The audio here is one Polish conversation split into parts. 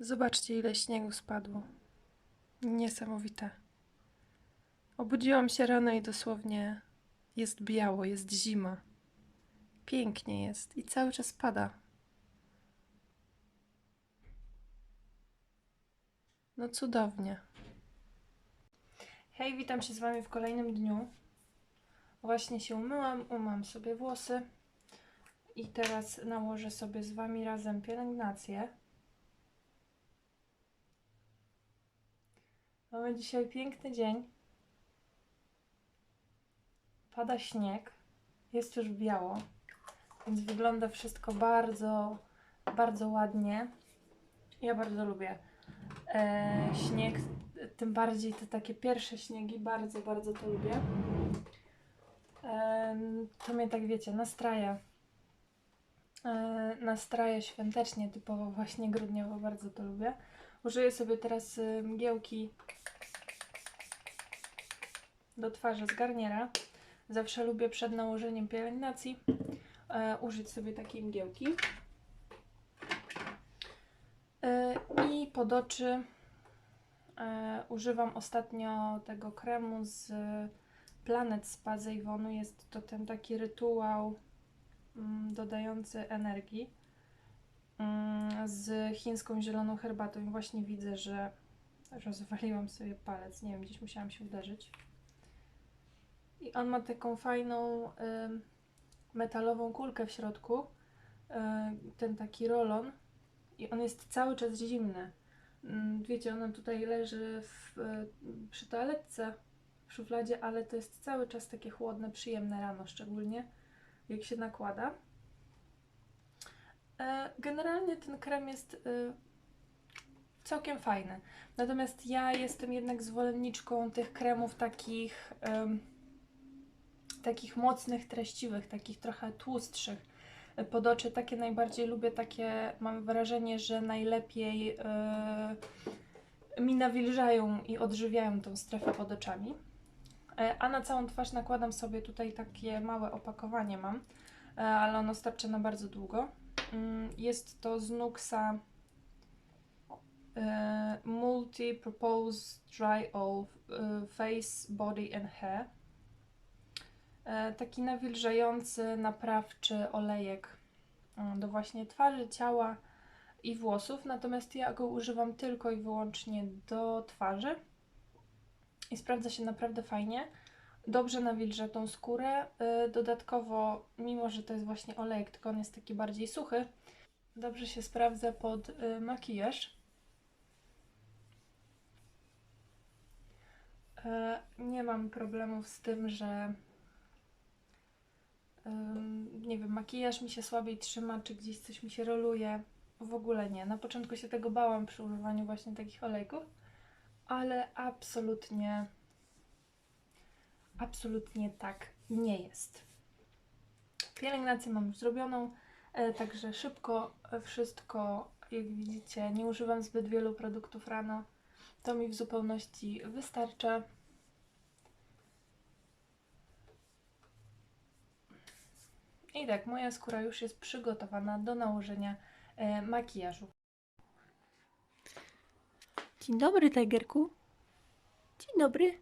Zobaczcie, ile śniegu spadło. Niesamowite. Obudziłam się rano i dosłownie jest biało, jest zima. Pięknie jest i cały czas pada. No cudownie. Hej, witam się z Wami w kolejnym dniu. Właśnie się umyłam, umyłam sobie włosy i teraz nałożę sobie z Wami razem pielęgnację. Mamy dzisiaj piękny dzień. Pada śnieg. Jest już biało, więc wygląda wszystko bardzo, bardzo ładnie. Ja bardzo lubię e, śnieg, tym bardziej te takie pierwsze śniegi. Bardzo, bardzo to lubię. E, to mnie tak wiecie, nastraja. E, nastraja świątecznie, typowo właśnie grudniowo, bardzo to lubię. Użyję sobie teraz y, mgiełki do twarzy z garniera. Zawsze lubię przed nałożeniem pielęgnacji e, użyć sobie takiej mgiełki. E, I pod oczy używam ostatnio tego kremu z Planet Spa z Avonu. Jest to ten taki rytuał dodający energii mm, z chińską zieloną herbatą. I właśnie widzę, że rozwaliłam sobie palec. Nie wiem, gdzieś musiałam się uderzyć. I on ma taką fajną metalową kulkę w środku. y, ten taki rolon. I on jest cały czas zimny. Ym, wiecie, ona tutaj leży w, y, przy toaletce w szufladzie, ale to jest cały czas takie chłodne, przyjemne rano, szczególnie jak się nakłada. E, Generalnie ten krem jest y, całkiem fajny. Natomiast ja jestem jednak zwolenniczką tych kremów takich, takich mocnych, treściwych, takich trochę tłustszych. E, Pod oczy takie najbardziej lubię, takie mam wrażenie, że najlepiej e, mi nawilżają i odżywiają tą strefę pod oczami. E, A na całą twarz nakładam sobie tutaj takie małe opakowanie mam, e, ale ono starczy na bardzo długo. Mm, Jest to z Nuxa e, Multi-Purpose Dry Oil e, Face, Body and Hair. Taki nawilżający, naprawczy olejek do właśnie twarzy, ciała i włosów. Natomiast ja go używam tylko i wyłącznie do twarzy i sprawdza się naprawdę fajnie. Dobrze nawilża tą skórę. Y, Dodatkowo, mimo że to jest właśnie olejek, tylko on jest taki bardziej suchy, dobrze się sprawdza pod y, makijaż. E, Nie mam problemów z tym, że nie wiem, makijaż mi się słabiej trzyma, czy gdzieś coś mi się roluje. W ogóle nie. Na początku się tego bałam przy używaniu właśnie takich olejków, ale absolutnie absolutnie tak nie jest. Pielęgnację mam już zrobioną, e, także szybko wszystko, jak widzicie, nie używam zbyt wielu produktów rano. To mi w zupełności wystarcza. I tak, moja skóra już jest przygotowana do nałożenia e, makijażu. Dzień dobry, Tigerku. Dzień dobry.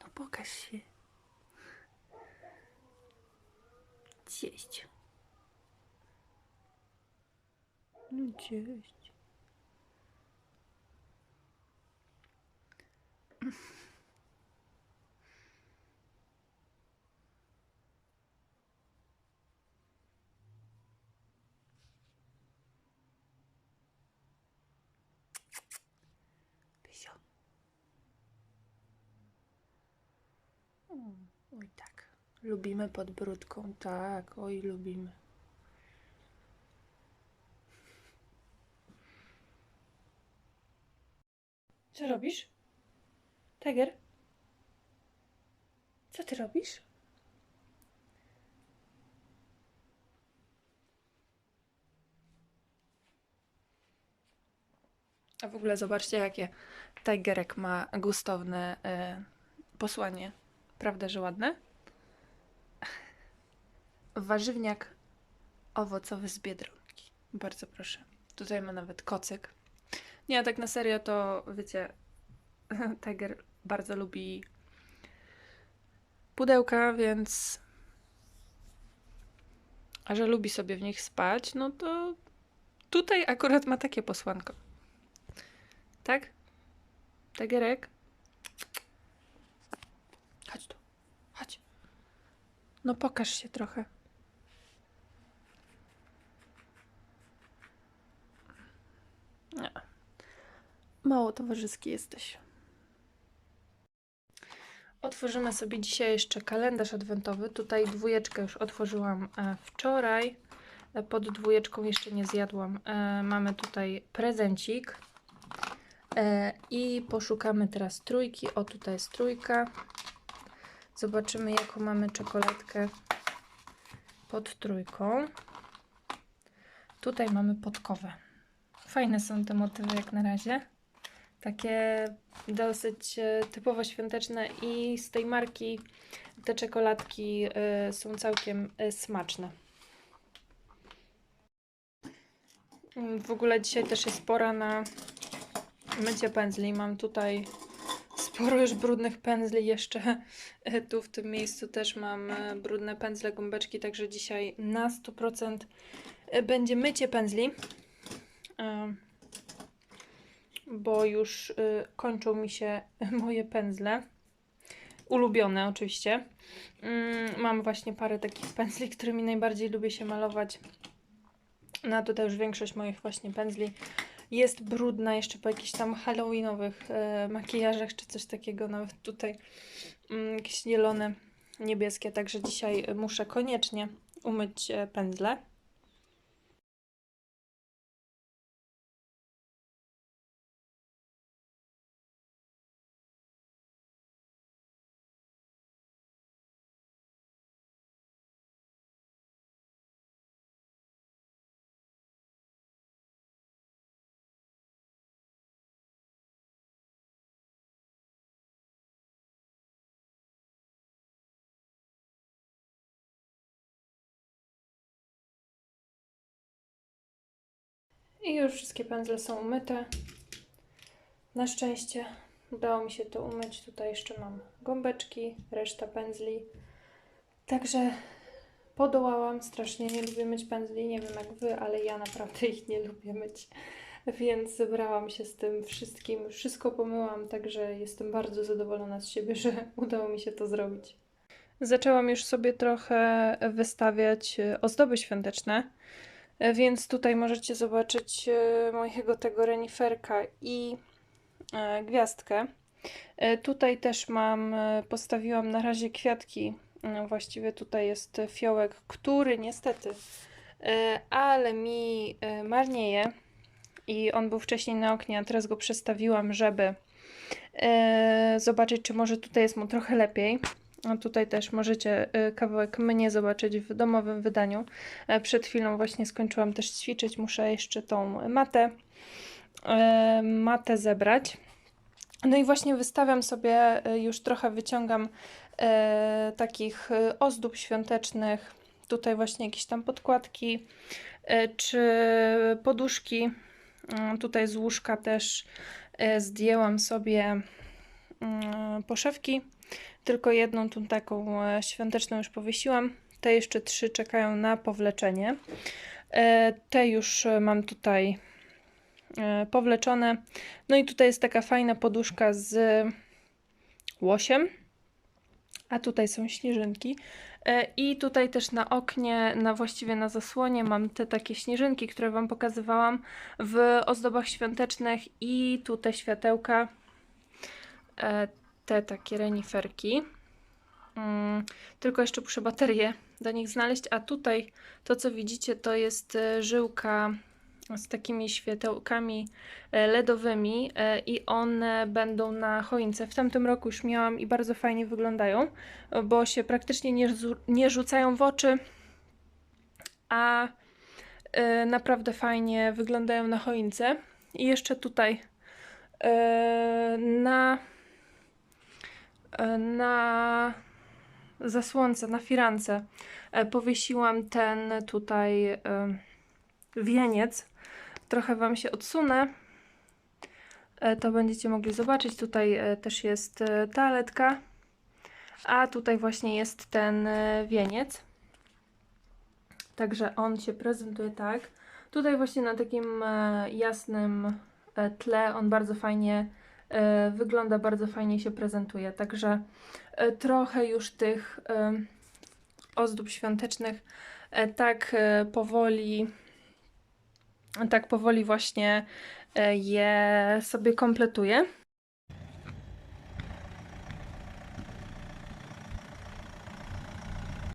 No pokaż się. Cześć. No cześć. Pysio. Mm, Oj tak. Lubimy pod brudką, tak, oj lubimy. Co robisz? Tiger? Co ty robisz? A w ogóle zobaczcie, jakie Tigerek ma gustowne e, posłanie. Prawda, że ładne? Warzywniak owocowy z Biedronki. Bardzo proszę. Tutaj ma nawet kocyk. Nie, a tak na serio to wiecie, Tiger bardzo lubi pudełka, więc a że lubi sobie w nich spać, no to tutaj akurat ma takie posłanko. Tak? Tigerek? No pokaż się trochę. Mało towarzyski jesteś. Otworzymy sobie dzisiaj jeszcze kalendarz adwentowy. Tutaj dwójeczkę już otworzyłam e, wczoraj. E, Pod dwójeczką jeszcze nie zjadłam. E, Mamy tutaj prezencik. I poszukamy teraz trójki. O, tutaj jest trójka. Zobaczymy, jaką mamy czekoladkę pod trójką. Tutaj mamy podkowę. Fajne są te motywy jak na razie. Takie dosyć e, typowo świąteczne i z tej marki te czekoladki e, są całkiem e, smaczne. W ogóle dzisiaj też jest pora na mycie pędzli. Mam tutaj sporo już brudnych pędzli jeszcze. E, Tu w tym miejscu też mam e, brudne pędzle, gąbeczki, także dzisiaj na 100% e, będzie mycie pędzli. Bo już kończą mi się moje pędzle. Ulubione oczywiście. Mm, Mam właśnie parę takich pędzli, którymi najbardziej lubię się malować. No tutaj już większość moich właśnie pędzli jest brudna jeszcze po jakichś tam halloweenowych e, makijażach czy coś takiego. Nawet tutaj mm, jakieś zielone, niebieskie. Także dzisiaj muszę koniecznie umyć e, pędzle. I już wszystkie pędzle są umyte. Na szczęście udało mi się to umyć. Tutaj jeszcze mam gąbeczki, reszta pędzli. Także podołałam. Strasznie nie lubię myć pędzli. Nie wiem jak wy, ale ja naprawdę ich nie lubię myć. Więc zebrałam się z tym wszystkim. Wszystko pomyłam, także jestem bardzo zadowolona z siebie, że udało mi się to zrobić. Zaczęłam już sobie trochę wystawiać ozdoby świąteczne. Więc tutaj możecie zobaczyć e, mojego tego reniferka i e, gwiazdkę. E, Tutaj też mam, postawiłam na razie kwiatki. Właściwie tutaj jest fiołek, który niestety, ale mi marnieje i on był wcześniej na oknie, a teraz go przestawiłam, żeby zobaczyć, czy może tutaj jest mu trochę lepiej. A tutaj też możecie e, kawałek mnie zobaczyć w domowym wydaniu. E, Przed chwilą właśnie skończyłam też ćwiczyć. Muszę jeszcze tą matę, e, matę zebrać. No i właśnie wystawiam sobie, e, już trochę wyciągam e, takich e, ozdób świątecznych. Tutaj właśnie jakieś tam podkładki czy poduszki. Tutaj z łóżka też zdjęłam sobie mm, poszewki. Tylko jedną tą taką e, świąteczną już powiesiłam. Te jeszcze trzy czekają na powleczenie. E, Te już e, mam tutaj powleczone. No i tutaj jest taka fajna poduszka z łosiem. A tutaj są śnieżynki. I tutaj też na oknie, na właściwie na zasłonie mam te takie śnieżynki, które Wam pokazywałam w ozdobach świątecznych i tu te światełka, te takie reniferki. Mm, tylko jeszcze muszę baterię do nich znaleźć, a tutaj to co widzicie to jest e, żyłka z takimi światełkami e, LEDowymi e, i one będą na choince. W tamtym roku już miałam i bardzo fajnie wyglądają, bo się praktycznie nie, nie rzucają w oczy, a naprawdę fajnie wyglądają na choince. I jeszcze tutaj na na zasłonce, na firance e, powiesiłam ten tutaj e, wieniec trochę Wam się odsunę, e, to będziecie mogli zobaczyć. Tutaj też jest toaletka, a tutaj właśnie jest ten wieniec. Także on się prezentuje tak. Tutaj właśnie na takim jasnym tle on bardzo fajnie wygląda, bardzo fajnie się prezentuje. Także e, trochę już tych e, ozdób świątecznych e, tak e, powoli tak powoli właśnie e, je sobie kompletuję.